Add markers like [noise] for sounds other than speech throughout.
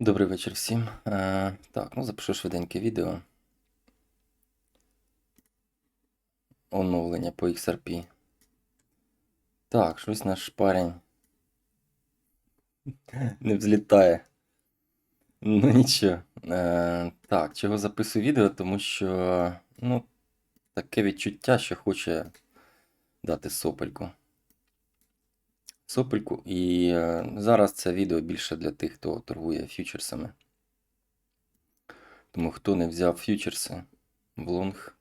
Добрий вечір всім. Е, так, ну запишу швиденьке відео. Оновлення по XRP. Так, щось наш парень [laughs] не взлітає. Ну нічого. Е, так, чого записую відео, тому що, ну, таке відчуття, що хоче дати сопельку. Сопельку. І е, зараз це відео більше для тих, хто торгує фьючерсами. Тому хто не взяв фьючерси в лонг,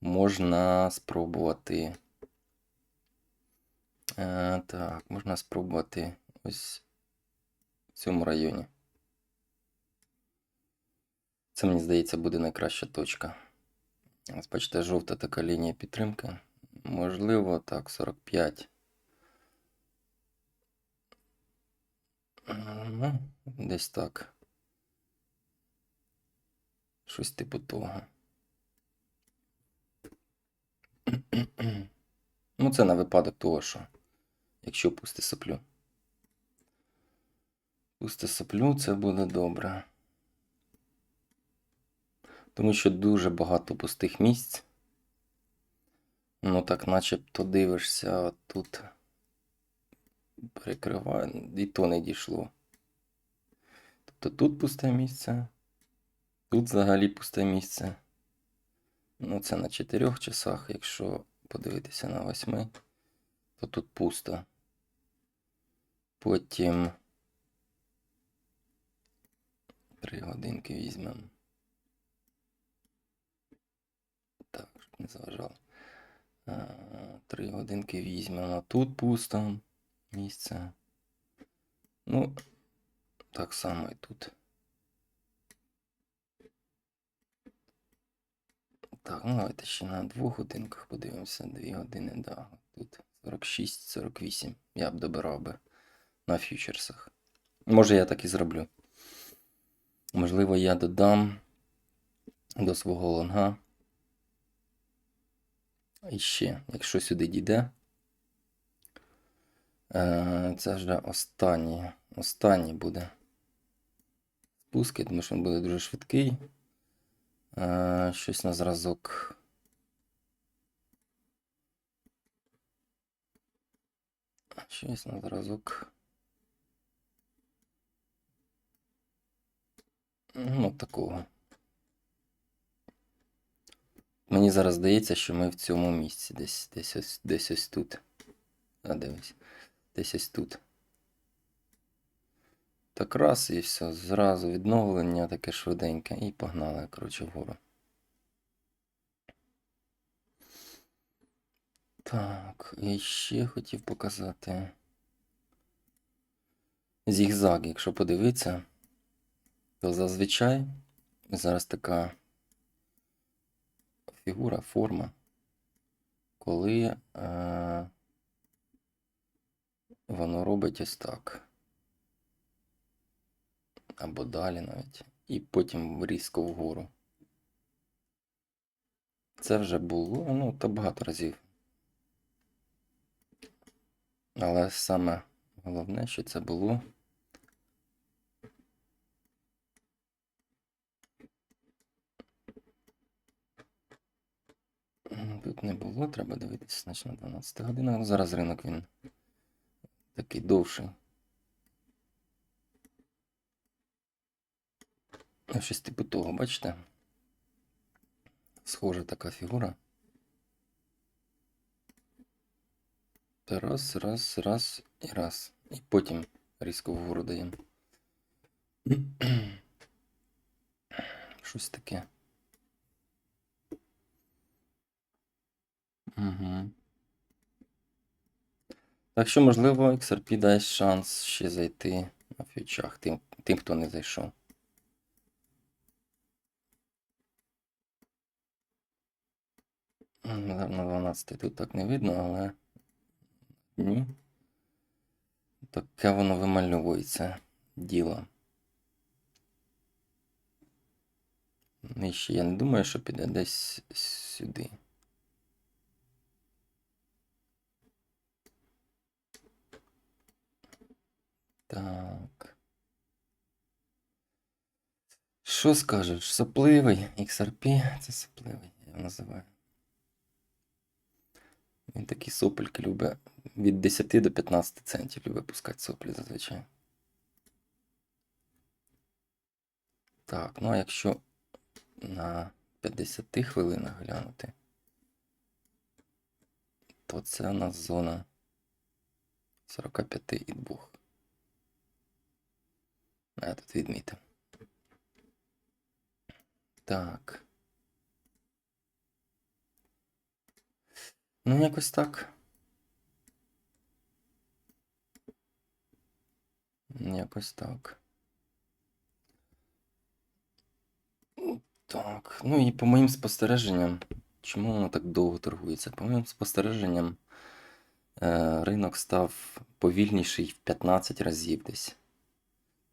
можна спробувати. Е, так, можна спробувати ось в цьому районі. Це, мені здається, буде найкраща точка. Ось бачите, жовта така лінія підтримки. Можливо, так, 45. Десь так. Щось типу того. Ну, це на випадок того, що якщо пусти соплю. Пусти соплю, це буде добре. Тому що дуже багато пустих місць. Ну, так начебто дивишся, тут перекриває, і то не дійшло. Тобто тут пусте місце, тут взагалі пусте місце. Ну, це на 4 часах. Якщо подивитися на 8, то тут пусто. Потім 3 годинки візьмемо. Так, не заважало. 3 годинки візьмемо. Тут пусто місце. Ну, так само і тут. Так, ну давайте ще на двох годинках подивимося. Дві години, да. Тут 46-48. Я б добирав би на фьючерсах. Може, я так і зроблю. Можливо, я додам до свого лонга. І ще, якщо сюди дійде. Е, Це вже останній. Останній буде спуски, тому що він буде дуже швидкий. Е, Щось на зразок. Щось на зразок. Ну, такого. Мені зараз здається, що ми в цьому місці. Десь десь ось, десь ось тут. А, дивись. Десь ось тут. Так раз і все. Зразу відновлення таке швиденьке. І погнали, коротше, вгору. Так, і ще хотів показати. Зігзаг, якщо подивитися, то зазвичай зараз така фігура, форма, коли е, воно робить ось так. Або далі навіть. І потім різко вгору. Це вже було, ну, та багато разів. Але саме головне, що це було. Тут не було, треба дивитися, значить на 12 годинах. Ну, зараз ринок він такий довший. Ну, Щось типу того, бачите? Схожа така фігура. Та раз, раз, раз і раз. І потім різко вгору даємо. Щось таке. Угу. Так що, можливо, XRP дасть шанс ще зайти на фьючах тим, тим хто не зайшов. М, На 12 тут так не видно, але ні. Таке воно вимальовується діло. І ще я не думаю, що піде десь сюди. Так. Що скажеш? Сопливий XRP це сопливий, я його називаю. Він такі сопельки любить від 10 до 15 центів любить пускати соплі зазвичай. Так, ну а якщо на 50 хвилинах глянути, то це у нас зона 45 і 2. Я тут відмітив. Так. Ну, якось так. Якось так. Так, ну і по моїм спостереженням, чому воно так довго торгується? По моїм спостереженням, е, ринок став повільніший в 15 разів десь.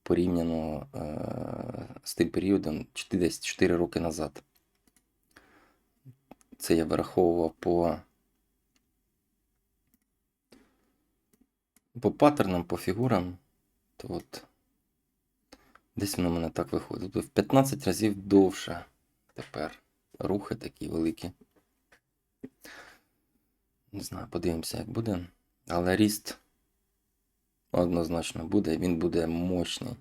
Порівняно е, з тим періодом, десь 4 роки назад. Це я вираховував по, по паттернам, по фігурам. То от десь воно в мене так виходить. Тобто в 15 разів довше тепер рухи такі великі. Не знаю, подивимося, як буде. Але ріст однозначно буде, він буде мощний.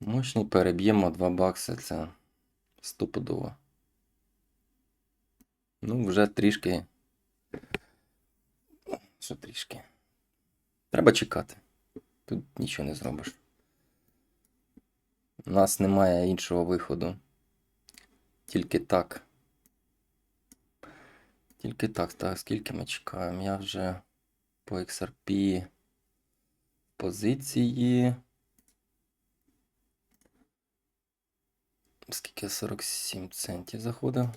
Мощний переб'ємо 2 бакси, це стопудово. Ну, вже трішки. Що трішки? Треба чекати. Тут нічого не зробиш. У нас немає іншого виходу. Тільки так. Тільки так, так, скільки ми чекаємо? Я вже по XRP позиції. Скільки 47 центів заходив?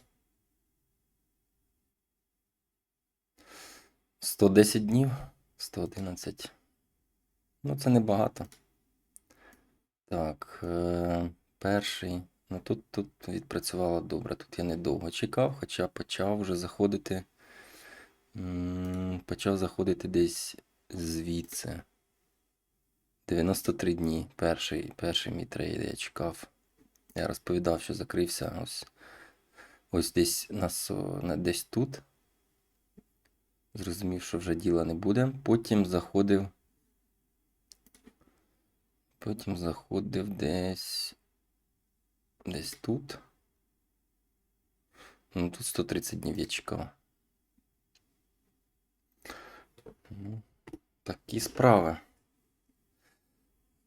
110 днів, 111. Ну, це небагато. Так, е, перший. Ну тут, тут відпрацювало добре. Тут я недовго чекав, хоча почав вже заходити. Почав заходити десь звідси. 93 дні. Перший, перший мій трейд я чекав. Я розповідав, що закрився ось, ось десь на, со- на десь тут. Зрозумів, що вже діла не буде. Потім заходив. Потім заходив десь. Десь тут. Ну, тут 130 днів я чекав. Ну, такі справи.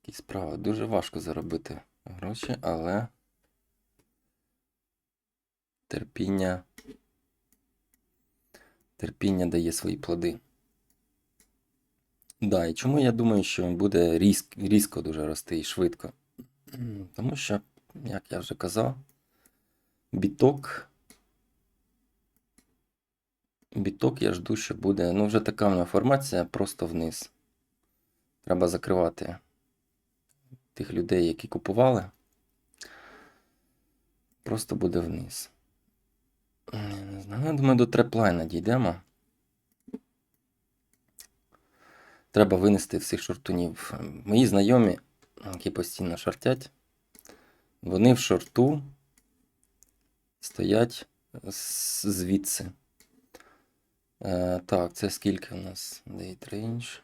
Такі справи. Дуже важко заробити гроші, але терпіння. Терпіння дає свої плоди. Да, і чому я думаю, що він буде різк, різко дуже рости і швидко? Тому що, як я вже казав, біток. Біток я жду, що буде. Ну, вже така в нього формація просто вниз. Треба закривати тих людей, які купували. Просто буде вниз. Не знаю. Я думаю, до треплайна дійдемо. Треба винести всіх шортунів. Мої знайомі, які постійно шортять, вони в шорту стоять звідси. Е, так, це скільки у нас? Date range.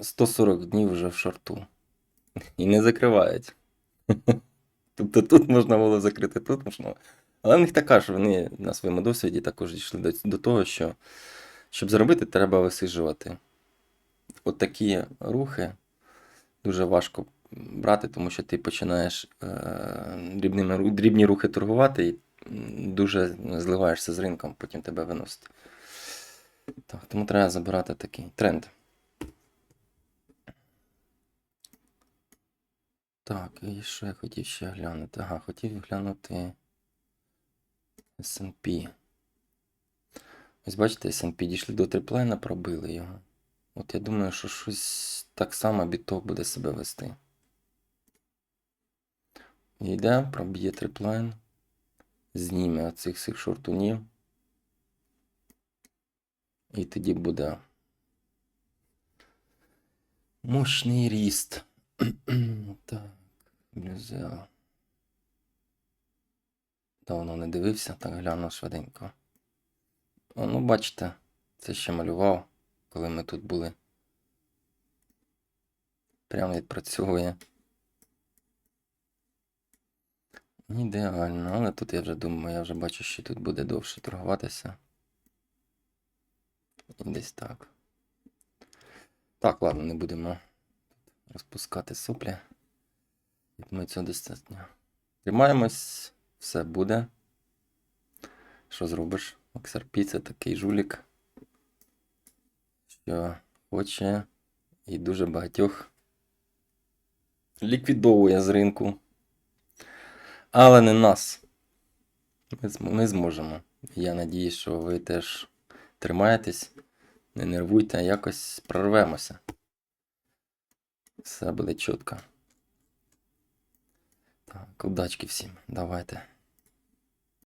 140 днів вже в шорту. І не закривають. [laughs] Тобто тут можна було закрити, тут можна. Але в них така ж вони на своєму досвіді також дійшли до, до того, що щоб заробити, треба висиджувати. От такі рухи дуже важко брати, тому що ти починаєш е, дрібними, дрібні рухи торгувати і дуже зливаєшся з ринком, потім тебе виносить. Так, тому треба забирати такий тренд. Так, і що я хотів ще глянути? Ага, хотів глянути S&P. Ось бачите, S&P дійшли до триплайна, пробили його. От я думаю, що щось так само біток буде себе вести. Йде, проб'є триплайн, зніме оцих всіх шортунів. І тоді буде мощний ріст. [clears throat] Так, Блюзео. Давно не дивився, так гляну швиденько. О, ну, бачите, це ще малював, коли ми тут були. Прям відпрацьовує. Ідеально, але тут я вже думаю, я вже бачу, що тут буде довше торгуватися. І десь так. Так, ладно, не будемо розпускати соплі. Я думаю, цього достатньо. Тримаємось, все буде. Що зробиш? XRP це такий жулік, що хоче і дуже багатьох ліквідовує з ринку. Але не нас. Ми, зможемо. Я надію, що ви теж тримаєтесь, не нервуйте, а якось прорвемося. Все буде чітко. Так, удачки всім. Давайте.